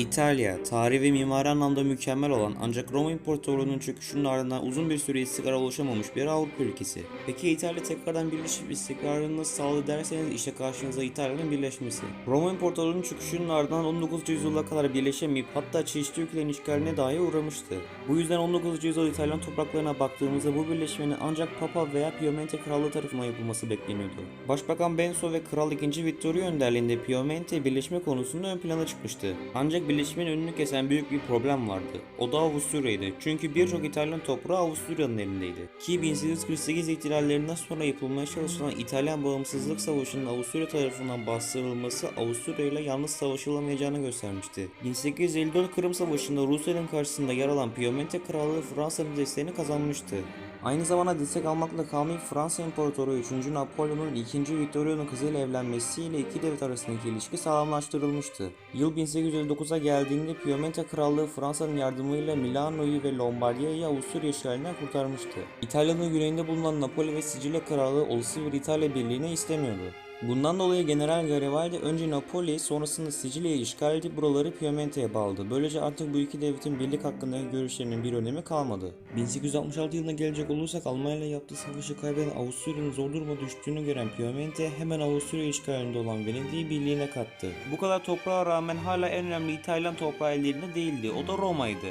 İtalya, tarihi ve mimari anlamda mükemmel olan ancak Roma İmparatorluğu'nun çöküşünün ardından uzun bir süre istikrar oluşamamış bir Avrupa ülkesi. Peki İtalya tekrardan birleşip istikrarını nasıl sağladı derseniz işte karşınıza İtalya'nın birleşmesi. Roma İmparatorluğu'nun çöküşünün ardından 19. yüzyıla kadar birleşemeyip hatta çeşitli ülkelerin işgaline dahi uğramıştı. Bu yüzden 19. yüzyıl İtalyan topraklarına baktığımızda bu birleşmenin ancak Papa veya Piemonte Krallığı tarafından yapılması bekleniyordu. Başbakan Benso ve Kral II. Vittorio önderliğinde Piemonte birleşme konusunda ön plana çıkmıştı. Ancak birleşmenin önünü kesen büyük bir problem vardı. O da Avusturya'ydı. Çünkü birçok İtalyan toprağı Avusturya'nın elindeydi. Ki 1848 ihtilallerinden sonra yapılmaya çalışılan İtalyan Bağımsızlık Savaşı'nın Avusturya tarafından bastırılması Avusturya ile yalnız savaşılamayacağını göstermişti. 1854 Kırım Savaşı'nda Rusya'nın karşısında yer alan Piemonte Krallığı Fransa'nın desteğini kazanmıştı. Aynı zamanda destek almakla kalmayıp Fransa İmparatoru 3. Napolyon'un 2. Vittorio'nun kızıyla evlenmesiyle iki devlet arasındaki ilişki sağlamlaştırılmıştı. Yıl 1859'a geldiğinde Piemonte Krallığı Fransa'nın yardımıyla Milano'yu ve Lombardiya'yı Avusturya işgalinden kurtarmıştı. İtalya'nın güneyinde bulunan Napoli ve Sicilya Krallığı olası bir İtalya birliğini istemiyordu. Bundan dolayı General Garibaldi önce Napoli sonrasında Sicilya'yı işgal edip buraları Piemonte'ye bağladı. Böylece artık bu iki devletin birlik hakkındaki görüşlerinin bir önemi kalmadı. 1866 yılına gelecek olursak Almanya ile yaptığı savaşı kaybeden Avusturya'nın zor duruma düştüğünü gören Piemonte hemen Avusturya işgalinde olan Venedik'i birliğine kattı. Bu kadar toprağa rağmen hala en önemli İtalyan toprağı ellerinde değildi. O da Roma'ydı.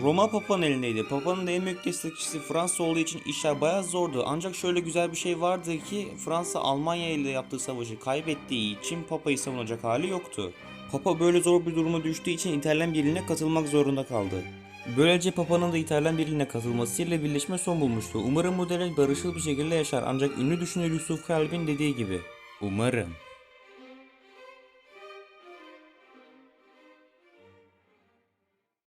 Roma Papa'nın elindeydi. Papa'nın en büyük destekçisi Fransa olduğu için işler bayağı zordu. Ancak şöyle güzel bir şey vardı ki Fransa Almanya ile yaptığı savaşı kaybettiği için Papa'yı savunacak hali yoktu. Papa böyle zor bir duruma düştüğü için İtalyan birliğine katılmak zorunda kaldı. Böylece Papa'nın da İtalyan birliğine katılmasıyla birleşme son bulmuştu. Umarım bu devlet barışçıl bir şekilde yaşar ancak ünlü düşünür Yusuf Kalbin dediği gibi. Umarım.